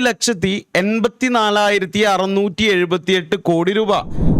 ലക്ഷത്തി എൺപത്തി നാലായിരത്തി അറുന്നൂറ്റി എഴുപത്തി എട്ട് കോടി രൂപ.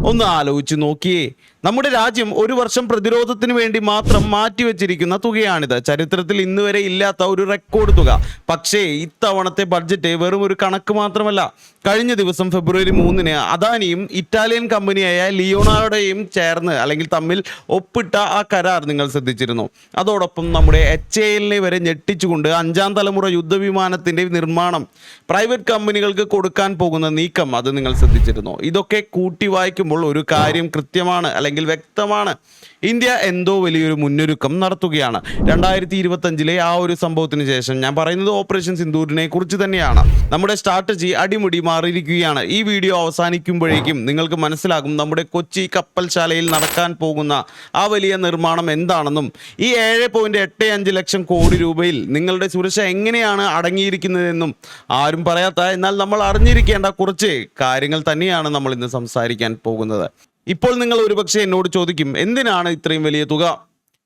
ഒന്ന് ആലോചിച്ച് നോക്കിയേ. നമ്മുടെ രാജ്യം ഒരു വർഷം പ്രതിരോധത്തിന് വേണ്ടി മാത്രം മാറ്റിവെച്ചിരിക്കുന്ന തുകയാണിത്. ചരിത്രത്തിൽ ഇന്ന് വരെ ഇല്ലാത്ത ഒരു റെക്കോർഡ് തുക. പക്ഷേ ഇത്തവണത്തെ ബഡ്ജറ്റ് വെറും ഒരു കണക്ക് മാത്രമല്ല. കഴിഞ്ഞ ദിവസം ഫെബ്രുവരി മൂന്നിന് അദാനിയും ഇറ്റാലിയൻ കമ്പനിയായ ലിയോണാർഡോയും ചേർന്ന് അല്ലെങ്കിൽ തമ്മിൽ ഒപ്പിട്ട ആ കരാർ നിങ്ങൾ ശ്രദ്ധിച്ചിരുന്നു. അതോടൊപ്പം നമ്മുടെ എച്ച് എ എല്ലിനെ വരെ ഞെട്ടിച്ചുകൊണ്ട് അഞ്ചാം തലമുറ യുദ്ധവിമാനത്തിന്റെ നിർമ്മാണം പ്രൈവറ്റ് കമ്പനികൾക്ക് കൊടുക്കാൻ പോകുന്ന നീക്കം അത് നിങ്ങൾ ശ്രദ്ധിച്ചിരുന്നു. ഇതൊക്കെ കൂട്ടി വായിക്കുമ്പോൾ ഒരു കാര്യം കൃത്യമാണ്. അല്ലെങ്കിൽ വ്യക്തമാണ്. ഇന്ത്യ എന്തോ വലിയൊരു മുന്നൊരുക്കം നടത്തുകയാണ്. രണ്ടായിരത്തി ഇരുപത്തഞ്ചിലെ ആ ഒരു സംഭവത്തിന് ശേഷം ഞാൻ പറയുന്നത് ഓപ്പറേഷൻ സിന്ദൂരിനെ കുറിച്ച് തന്നെയാണ്. നമ്മുടെ സ്ട്രാറ്റജി അടിമുടി മാറിയിരിക്കുകയാണ്. ഈ വീഡിയോ അവസാനിക്കുമ്പോഴേക്കും നിങ്ങൾക്ക് മനസ്സിലാകും നമ്മുടെ കൊച്ചി കപ്പൽശാലയിൽ നടക്കാൻ പോകുന്ന ആ വലിയ നിർമ്മാണം എന്താണെന്നും ഈ ഏഴ് പോയിന്റ് എട്ട് അഞ്ച് ലക്ഷം കോടി രൂപയിൽ നിങ്ങളുടെ സുരക്ഷ എങ്ങനെയാണ് അടങ്ങിയിരിക്കുന്നതെന്നും ആരും പറയാത്ത എന്നാൽ നമ്മൾ അറിഞ്ഞിരിക്കേണ്ട കുറച്ച് കാര്യങ്ങൾ തന്നെയാണ് നമ്മൾ ഇന്ന് സംസാരിക്കാൻ പോകുന്നത്. ഇപ്പോൾ നിങ്ങൾ ഒരുപക്ഷെ എന്നോട് ചോദിക്കും എന്തിനാണ് ഇത്രയും വലിയ തുക?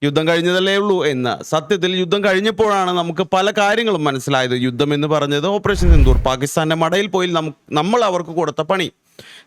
യുദ്ധം കഴിഞ്ഞതല്ലേ ഉള്ളൂ എന്ന്. സത്യത്തിൽ യുദ്ധം കഴിഞ്ഞപ്പോഴാണ് നമുക്ക് പല കാര്യങ്ങളും മനസ്സിലായത്. യുദ്ധം എന്ന് പറഞ്ഞത് ഓപ്പറേഷൻ സിന്ദൂർ പാകിസ്ഥാന്റെ മടയിൽ പോയി നമ്മൾ അവർക്ക് കൊടുത്ത പണി.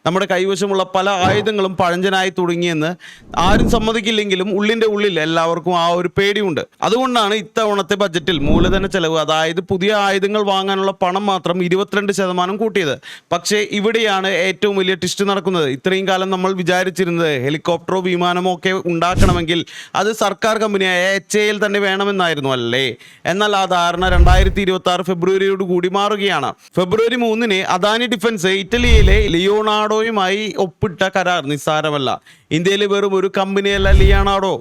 നമ്മുടെ കൈവശമുള്ള പല ആയുധങ്ങളും പഴഞ്ചനായി തുടങ്ങിയെന്ന് ആരും സമ്മതിക്കില്ലെങ്കിലും ഉള്ളിന്റെ ഉള്ളിൽ എല്ലാവർക്കും ആ ഒരു പേടിയുണ്ട്. അതുകൊണ്ടാണ് ഇത്തവണത്തെ ബജറ്റിൽ മൂലധന ചെലവ് അതായത് പുതിയ ആയുധങ്ങൾ വാങ്ങാനുള്ള പണം മാത്രം ഇരുപത്തിരണ്ട് ശതമാനം കൂട്ടിയത്. പക്ഷേ ഇവിടെയാണ് ഏറ്റവും വലിയ ട്വിസ്റ്റ് നടക്കുന്നത്. ഇത്രയും കാലം നമ്മൾ വിചാരിച്ചിരുന്നത് ഹെലികോപ്റ്ററോ വിമാനമോ ഒക്കെ ഉണ്ടാക്കണമെങ്കിൽ അത് സർക്കാർ കമ്പനിയായ എച്ച് എയിൽ തന്നെ വേണമെന്നായിരുന്നു അല്ലേ? എന്നാൽ ആ ധാരണ രണ്ടായിരത്തി ഇരുപത്തി ആറ് ഫെബ്രുവരിയോട് കൂടി മാറുകയാണ്. ഫെബ്രുവരി മൂന്നിന് അദാനി ഡിഫൻസ് ഇറ്റലിയിലെ ലിയോണാർഡോയുമായി ഒപ്പിട്ട കരാർ നിസ്സാരമല്ല. ഇന്ത്യയിലെ വെറും ഒരു കമ്പനിയല്ല ലിയോണാർഡോ.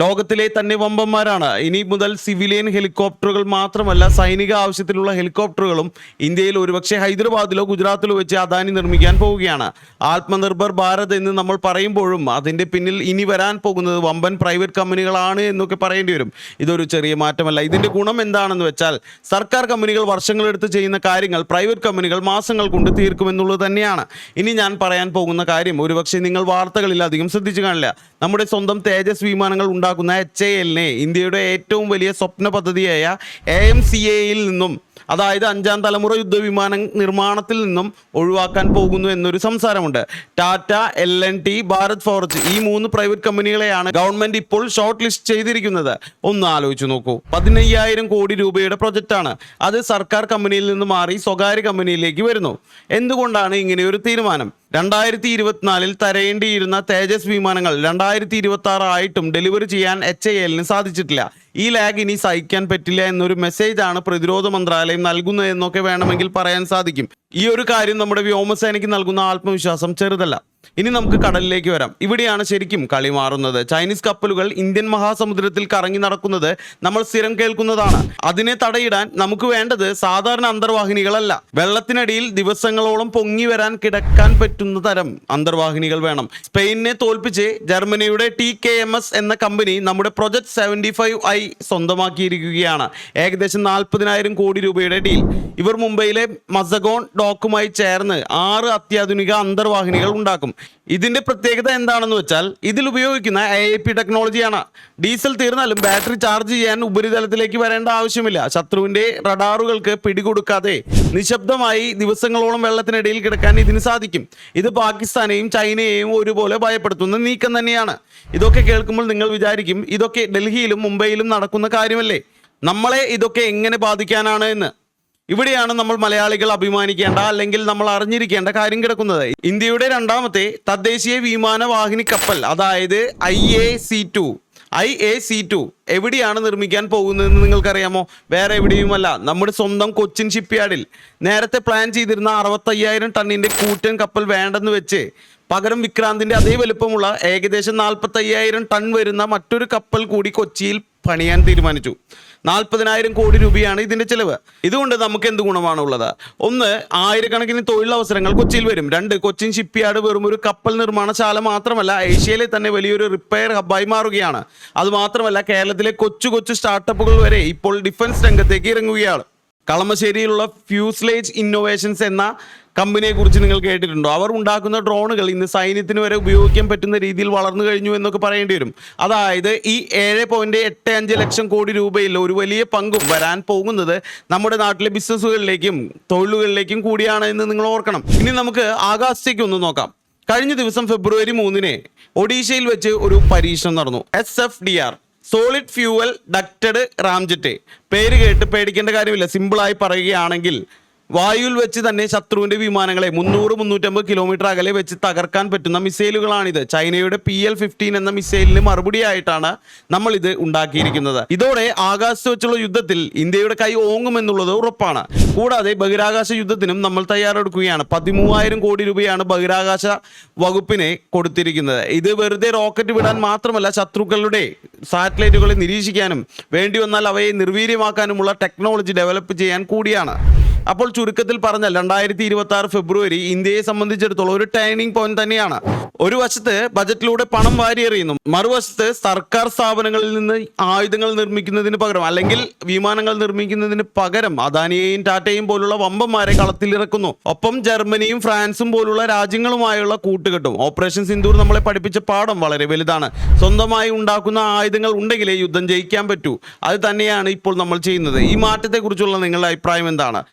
ലോകത്തിലെ തന്നെ വമ്പന്മാരാണ്. ഇനി മുതൽ സിവിലിയൻ ഹെലികോപ്റ്ററുകൾ മാത്രമല്ല സൈനിക ആവശ്യത്തിനുള്ള ഹെലികോപ്റ്ററുകളും ഇന്ത്യയിൽ ഒരുപക്ഷെ ഹൈദരാബാദിലോ ഗുജറാത്തിലോ വെച്ച് അദാനി നിർമ്മിക്കാൻ പോവുകയാണ്. ആത്മനിർഭർ ഭാരത് എന്ന് നമ്മൾ പറയുമ്പോഴും അതിന്റെ പിന്നിൽ ഇനി വരാൻ പോകുന്നത് വമ്പൻ പ്രൈവറ്റ് കമ്പനികളാണ് എന്നൊക്കെ പറയേണ്ടി വരും. ഇതൊരു ചെറിയ മാറ്റമല്ല. ഇതിന്റെ ഗുണം എന്താണെന്ന് വെച്ചാൽ സർക്കാർ കമ്പനികൾ വർഷങ്ങളെടുത്ത് ചെയ്യുന്ന കാര്യങ്ങൾ പ്രൈവറ്റ് കമ്പനികൾ മാസങ്ങൾ കൊണ്ട് തീർക്കുമെന്നുള്ളത് തന്നെയാണ്. ഇനി ഞാൻ പറയാൻ പോകുന്ന കാര്യം ഒരുപക്ഷെ നിങ്ങൾ വാർത്തകളിൽ അധികം ശ്രദ്ധിച്ചു കാണില്ല. നമ്മുടെ സ്വന്തം തേജസ് വിമാനങ്ങൾ ഉണ്ടാക്കുന്ന എച്ച് എ എല്ലിനെ ഇന്ത്യയുടെ ഏറ്റവും വലിയ സ്വപ്ന പദ്ധതിയായ എ എം സി എയിൽ നിന്നും അതായത് അഞ്ചാം തലമുറ യുദ്ധവിമാന നിർമ്മാണത്തിൽ നിന്നും ഒഴിവാക്കാൻ പോകുന്നു എന്നൊരു സംസാരമുണ്ട്. Tata L N T Bharat forge ഈ മൂന്ന് പ്രൈവറ്റ് കമ്പനികളെയാണ് ഗവൺമെന്റ് ഇപ്പോൾ ഷോർട്ട് ലിസ്റ്റ് ചെയ്തിരിക്കുന്നത്. ഒന്ന് ആലോചിച്ചു നോക്കൂ. പതിനയ്യായിരം കോടി രൂപയുടെ പ്രൊജക്റ്റാണ് അത് സർക്കാർ കമ്പനിയിൽ നിന്ന് മാറി സ്വകാര്യ കമ്പനിയിലേക്ക് വരുന്നു. എന്തുകൊണ്ടാണ് ഇങ്ങനെ ഒരു തീരുമാനം? രണ്ടായിരത്തി ഇരുപത്തിനാലിൽ തരേണ്ടിയിരുന്ന തേജസ് വിമാനങ്ങൾ രണ്ടായിരത്തി ഇരുപത്തി ആറ് ആയിട്ടും ഡെലിവറി ചെയ്യാൻ എച്ച് ഐ എല്ലിന് സാധിച്ചിട്ടില്ല. ഈ ലാഗ് ഇനി സഹിക്കാൻ പറ്റില്ല എന്നൊരു മെസ്സേജാണ് പ്രതിരോധ മന്ത്രാലയം നൽകുന്നതെന്നൊക്കെ വേണമെങ്കിൽ പറയാൻ സാധിക്കും. ഈ ഒരു കാര്യം നമ്മുടെ വ്യോമസേനയ്ക്ക് നൽകുന്ന ആത്മവിശ്വാസം ചെറുതല്ല. ഇനി നമുക്ക് കടലിലേക്ക് വരാം. ഇവിടെയാണ് ശരിക്കും കളി മാറുന്നത്. ചൈനീസ് കപ്പലുകൾ ഇന്ത്യൻ മഹാസമുദ്രത്തിൽ കറങ്ങി നടക്കുന്നത് നമ്മൾ സ്ഥിരം കേൾക്കുന്നതാണ്. അതിനെ തടയിടാൻ നമുക്ക് വേണ്ടത് സാധാരണ അന്തർവാഹിനികളല്ല. വെള്ളത്തിനടിയിൽ ദിവസങ്ങളോളം പൊങ്ങി വരാൻ കിടക്കാൻ പറ്റുന്ന തരം അന്തർവാഹിനികൾ വേണം. സ്പെയിനെ തോൽപ്പിച്ച് ജർമ്മനിയുടെ ടി കെ എം എസ് എന്ന കമ്പനി നമ്മുടെ പ്രൊജക്ട് സെവന്റി ഫൈവ് ഐ സ്വന്തമാക്കിയിരിക്കുകയാണ്. ഏകദേശം നാൽപ്പതിനായിരം കോടി രൂപയുടെ ഡീൽ. ഇവർ മുംബൈയിലെ മസഗോൺ ഡോക്കുമായി ചേർന്ന് ആറ് അത്യാധുനിക അന്തർവാഹിനികൾ ഉണ്ടാക്കും. ഇതിന്റെ പ്രത്യേകത എന്താണെന്ന് വെച്ചാൽ ഇതിൽ ഉപയോഗിക്കുന്ന എ പി ടെക്നോളജിയാണ് ഡീസൽ തീർന്നാലും ബാറ്ററി ചാർജ് ചെയ്യാൻ ഉപരിതലത്തിലേക്ക് വരേണ്ട ആവശ്യമില്ല. ശത്രുവിന്റെ റഡാറുകൾക്ക് പിടികൊടുക്കാതെ നിശബ്ദമായി ദിവസങ്ങളോളം വെള്ളത്തിനിടയിൽ കിടക്കാൻ ഇതിന് സാധിക്കും. ഇത് പാകിസ്ഥാനെയും ചൈനയെയും ഒരുപോലെ ഭയപ്പെടുത്തുന്ന നീക്കം തന്നെയാണ്. ഇതൊക്കെ കേൾക്കുമ്പോൾ നിങ്ങൾ വിചാരിക്കും ഇതൊക്കെ ഡൽഹിയിലും മുംബൈയിലും നടക്കുന്ന കാര്യമല്ലേ? നമ്മളെ ഇതൊക്കെ എങ്ങനെ ബാധിക്കാനാണ് എന്ന്. ഇവിടെയാണ് നമ്മൾ മലയാളികൾ അഭിമാനിക്കേണ്ട അല്ലെങ്കിൽ നമ്മൾ അറിഞ്ഞിരിക്കേണ്ട കാര്യം കിടക്കുന്നത്. ഇന്ത്യയുടെ രണ്ടാമത്തെ തദ്ദേശീയ വിമാനവാഹിനി കപ്പൽ അതായത് I A C two. I A C two എവിടെയാണ് നിർമ്മിക്കാൻ പോകുന്നതെന്ന് നിങ്ങൾക്കറിയാമോ? വേറെ എവിടെയുമല്ല. നമ്മുടെ സ്വന്തം കൊച്ചിൻ ഷിപ്പ്യാർഡിൽ നേരത്തെ പ്ലാൻ ചെയ്തിരുന്ന അറുപത്തയ്യായിരം ടണ്ണിന്റെ കൂറ്റൻ കപ്പൽ വേണ്ടെന്ന് വെച്ച് പകരം വിക്രാന്തിന്റെ അതേ വലുപ്പമുള്ള ഏകദേശം നാൽപ്പത്തയ്യായിരം ടൺ വരുന്ന മറ്റൊരു കപ്പൽ കൂടി കൊച്ചിയിൽ പണിയാൻ തീരുമാനിച്ചു. നാൽപ്പതിനായിരം കോടി രൂപയാണ് ഇതിന്റെ ചിലവ്. ഇതുകൊണ്ട് നമുക്ക് എന്ത് ഗുണമാണ് ഉള്ളത് ഒന്ന് ആയിരക്കണക്കിന് തൊഴിലവസരങ്ങൾ കൊച്ചിയിൽ വരും. രണ്ട് കൊച്ചിൻ ഷിപ്പ്യാർഡ് വെറും ഒരു കപ്പൽ നിർമ്മാണശാല മാത്രമല്ല ഏഷ്യയിലെ തന്നെ വലിയൊരു റിപ്പയർ ഹബ്ബായി മാറുകയാണ്. അത് മാത്രമല്ല കേരളത്തിലെ കൊച്ചു കൊച്ചു സ്റ്റാർട്ടപ്പുകൾ വരെ ഇപ്പോൾ ഡിഫൻസ് രംഗത്തേക്ക് ഇറങ്ങുകയാണ്. കളമശ്ശേരിയിലുള്ള ഫ്യൂസ്ലേജ് ഇന്നോവേഷൻസ് എന്ന കമ്പനിയെ കുറിച്ച് നിങ്ങൾ കേട്ടിട്ടുണ്ടോ? അവർ ഉണ്ടാക്കുന്ന ഡ്രോണുകൾ ഇന്ന് സൈന്യത്തിന് വരെ ഉപയോഗിക്കാൻ പറ്റുന്ന രീതിയിൽ വളർന്നു കഴിഞ്ഞു എന്നൊക്കെ പറയേണ്ടി വരും. അതായത് ഈ ഏഴ് പോയിന്റ് എട്ട് അഞ്ച് ലക്ഷം കോടി രൂപയിൽ ഒരു വലിയ പങ്കും വരാൻ പോകുന്നത് നമ്മുടെ നാട്ടിലെ ബിസിനസ്സുകളിലേക്കും തൊഴിലുകളിലേക്കും കൂടിയാണ് എന്ന് നിങ്ങൾ ഓർക്കണം. ഇനി നമുക്ക് ആകാശത്തേക്ക് ഒന്ന് നോക്കാം. കഴിഞ്ഞ ദിവസം ഫെബ്രുവരി മൂന്നിന് ഒഡീഷയിൽ വെച്ച് ഒരു പരീക്ഷണം നടന്നു. S F D R solid fuel ducted ramjet. പേര് കേട്ട് പേടിക്കേണ്ട കാര്യമില്ല. സിമ്പിളായി പറയുകയാണെങ്കിൽ വായുവിൽ വെച്ച് തന്നെ ശത്രുവിന്റെ വിമാനങ്ങളെ മുന്നൂറ് മുന്നൂറ്റമ്പത് കിലോമീറ്റർ അകലെ വെച്ച് തകർക്കാൻ പറ്റുന്ന മിസൈലുകളാണിത്. ചൈനയുടെ പി എൽ ഫിഫ്റ്റീൻ എന്ന മിസൈലിന് മറുപടിയായിട്ടാണ് നമ്മൾ ഇത് ഉണ്ടാക്കിയിരിക്കുന്നത്. ഇതോടെ ആകാശത്ത് വെച്ചുള്ള യുദ്ധത്തിൽ ഇന്ത്യയുടെ കൈ ഓങ്ങുമെന്നുള്ളത് ഉറപ്പാണ്. കൂടാതെ ബഹിരാകാശ യുദ്ധത്തിനും നമ്മൾ തയ്യാറെടുക്കുകയാണ്. പതിമൂവായിരം കോടി രൂപയാണ് ബഹിരാകാശ വകുപ്പിനെ കൊടുത്തിരിക്കുന്നത്. ഇത് വെറുതെ റോക്കറ്റ് വിടാൻ മാത്രമല്ല ശത്രുക്കളുടെ സാറ്റലൈറ്റുകളെ നിരീക്ഷിക്കാനും വേണ്ടി വന്നാൽ അവയെ നിർവീര്യമാക്കാനുമുള്ള ടെക്നോളജി ഡെവലപ്പ് ചെയ്യാൻ കൂടിയാണ്. അപ്പോൾ ചുരുക്കത്തിൽ പറഞ്ഞാൽ രണ്ടായിരത്തി ഇരുപത്തി ആറ് ഫെബ്രുവരി ഇന്ത്യയെ സംബന്ധിച്ചിടത്തോളം ഒരു ടേണിംഗ് പോയിന്റ് തന്നെയാണ്. ഒരു വശത്ത് ബജറ്റിലൂടെ പണം വാരിയെറിയുന്നു. മറുവശത്ത് സർക്കാർ സ്ഥാപനങ്ങളിൽ നിന്ന് ആയുധങ്ങൾ നിർമ്മിക്കുന്നതിന് പകരം അല്ലെങ്കിൽ വിമാനങ്ങൾ നിർമ്മിക്കുന്നതിന് പകരം അദാനിയെയും ടാറ്റയും പോലുള്ള വമ്പന്മാരെ കളത്തിലിറക്കുന്നു. ഒപ്പം ജർമ്മനിയും ഫ്രാൻസും പോലുള്ള രാജ്യങ്ങളുമായുള്ള കൂട്ടുകെട്ടും ഓപ്പറേഷൻ സിന്ദൂർ നമ്മളെ പഠിപ്പിച്ച പാഠം വളരെ വലുതാണ്. സ്വന്തമായി ഉണ്ടാക്കുന്ന ആയുധങ്ങൾ ഉണ്ടെങ്കിലേ യുദ്ധം ജയിക്കാൻ പറ്റൂ. അത് തന്നെയാണ് ഇപ്പോൾ നമ്മൾ ചെയ്യുന്നത്. ഈ മാറ്റത്തെക്കുറിച്ചുള്ള നിങ്ങളുടെ അഭിപ്രായം എന്താണ്?